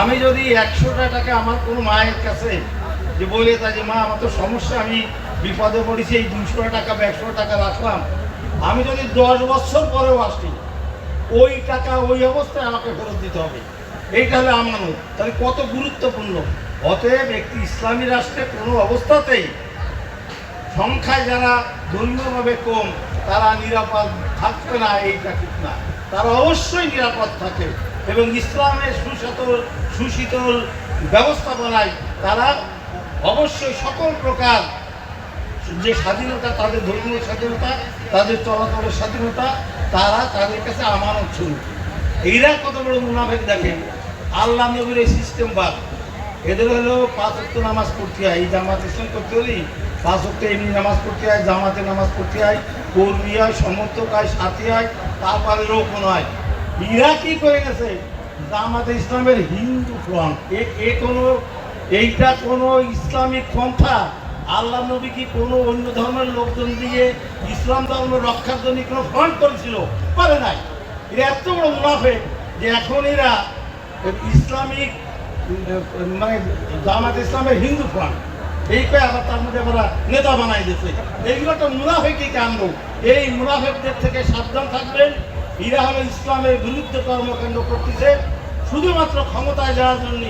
আমি যদি একশোটা টাকা আমার কোনো মায়ের কাছে যে বলে তা যে, মা, আমার তো সমস্যা, আমি বিপদে পড়েছি, এই দুশো টাকা বা একশো টাকা রাখলাম। আমি যদি দশ বছর পরেও আসি, ওই টাকা ওই অবস্থায় আমাকে ফেরত দিতে হবে। এইটা হলে আমানত। তাহলে কত গুরুত্বপূর্ণ? অতএব একটি ইসলামী রাষ্ট্রে কোনো অবস্থাতেই সংখ্যায় যারা ধর্মীয়ভাবে কম, তারা নিরাপদ থাকবে না, এইটা ঠিক না। তারা অবশ্যই নিরাপদ থাকে। এবং ইসলামের সুশীতল সুশীতল ব্যবস্থাপনায় তারা অবশ্যই সকল প্রকার যে স্বাধীনতা, তাদের ধর্মীয় স্বাধীনতা, তাদের চলাচলের স্বাধীনতা, তারা তাদের কাছে আমানত শুরু এইরা কত বড় মুনাফেক দেখে আল্লাহ নবীর এই সিস্টেম বাদ। এদের হলো পাঁচ অক্ট নামাজ পড়তে হয়। এই জামাত ইসলাম করতে হলেই পাঁচ অক্ট এমনি নামাজ পড়তে হয়, জামাতে নামাজ পড়তে হয়, কর্মী হয়, সমর্থক হয়, সাথী হয়, তারপরে লোক নয় ইরা কি করে গেছে? জামাতে ইসলামের হিন্দু ফ্রন্ট এ কোনো, এইটা কোনো ইসলামিক পন্থা? আল্লাহ নবী কি কোনো অন্য ধর্মের লোকজন দিয়ে ইসলাম ধর্ম রক্ষার জন্য কোনো ফ্রন্ট করেছিল? পারে নাই। এরা এত বড় মুনাফে যে এখন এরা ইসলামিক মানে জামাত ইসলামের হিন্দু ফ্রন্ট এই কয়ে আবার তার মধ্যে আমরা নেতা বানাই দিচ্ছে এইগুলো তো মুনাফেকই কাণ্ড? এই মুনাফেকদের থেকে সাবধান থাকবেন। এরা ইসলামের বিরুদ্ধে কর্মকাণ্ড করতেছে। শুধুমাত্র ক্ষমতায় যাওয়ার জন্য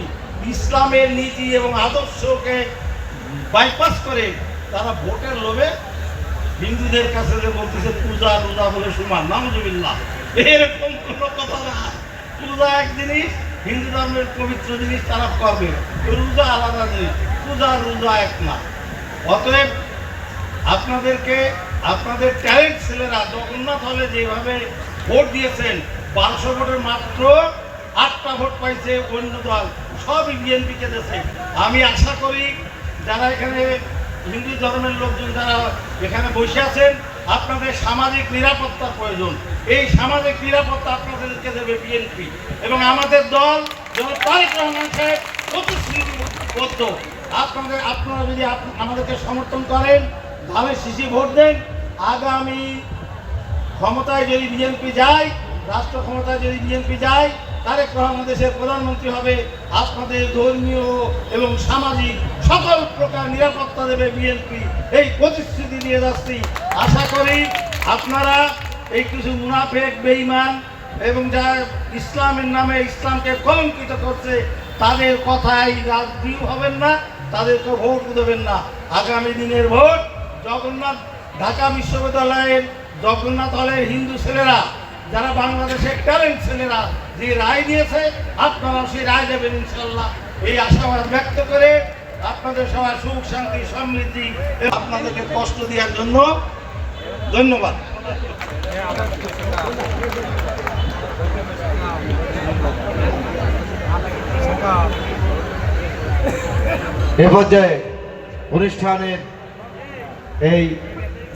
ইসলামের নীতি এবং আদর্শকে বাইপাস করে তারা ভোটের লোভে হিন্দুদের কাছে যে বলতেছে, পূজা রোজা বলে সমান নামজুবিল্লাহ এরকম কোনো কথা না। পূজা এক জিনিস, হিন্দু ধর্মের পবিত্র জিনিস তারা করবে। রোজা আলাদা জিনিস, পূজা রোজা এক না। অতএব আপনাদেরকে, আপনাদের ট্যালেন্ট ছেলেরা, জগন্নাথ হলে যেভাবে ভোট দিয়েছেন। বারোশো ভোটের মাত্র আটটা ভোট পাইছে অন্য দল। সবই বিএনপিকে দিয়েছে। আমি আশা করি যারা এখানে হিন্দু ধর্মের লোকজন যারা এখানে বসে আছেন, আপনাদের সামাজিক নিরাপত্তার প্রয়োজন। এই সামাজিক নিরাপত্তা আপনাদেরকে দেবে বিএনপি। এবং আমাদের দল যেন তারেক রহমান সাহেব প্রতিশ্রুতিবদ্ধ। আপনাদের, আপনারা যদি আমাদেরকে সমর্থন করেন ধানের শিশি ভোট দেন। আগামী ক্ষমতায় যদি বিএনপি যায়, রাষ্ট্র ক্ষমতায় যদি বিএনপি যায়, তারেক রহমান দেশের প্রধানমন্ত্রী হবে, আপনাদের ধর্মীয় এবং সামাজিক সকল প্রকার নিরাপত্তা দেবে বিএনপি। এই প্রতিশ্রুতি দিয়ে যাচ্ছি। আশা করি আপনারা এই কিছু মুনাফেক, বেঈমান এবং যারা ইসলামের নামে ইসলামকে কলঙ্কিত করছে, তাদের কথায় রাজনীতি হবেন না, তাদেরকে ভোট দেবেন না। আগামী দিনের ভোট জগন্নাথ ঢাকা বিশ্ববিদ্যালয়ের জগন্নাথ হলের হিন্দু ছেলেরা, যারা বাংলাদেশের ট্যালেন্ট ছেলেরা, যে রায় দিয়েছে আপনারা সেই রায় দেবেন ইনশাল্লাহ এই আশাবাদ ব্যক্ত করে আপনাদের সবার সুখ, শান্তি, সমৃদ্ধি আপনাদেরকে কষ্ট দেওয়ার জন্য ধন্যবাদ। এ পর্যায়ে অনুষ্ঠানের এই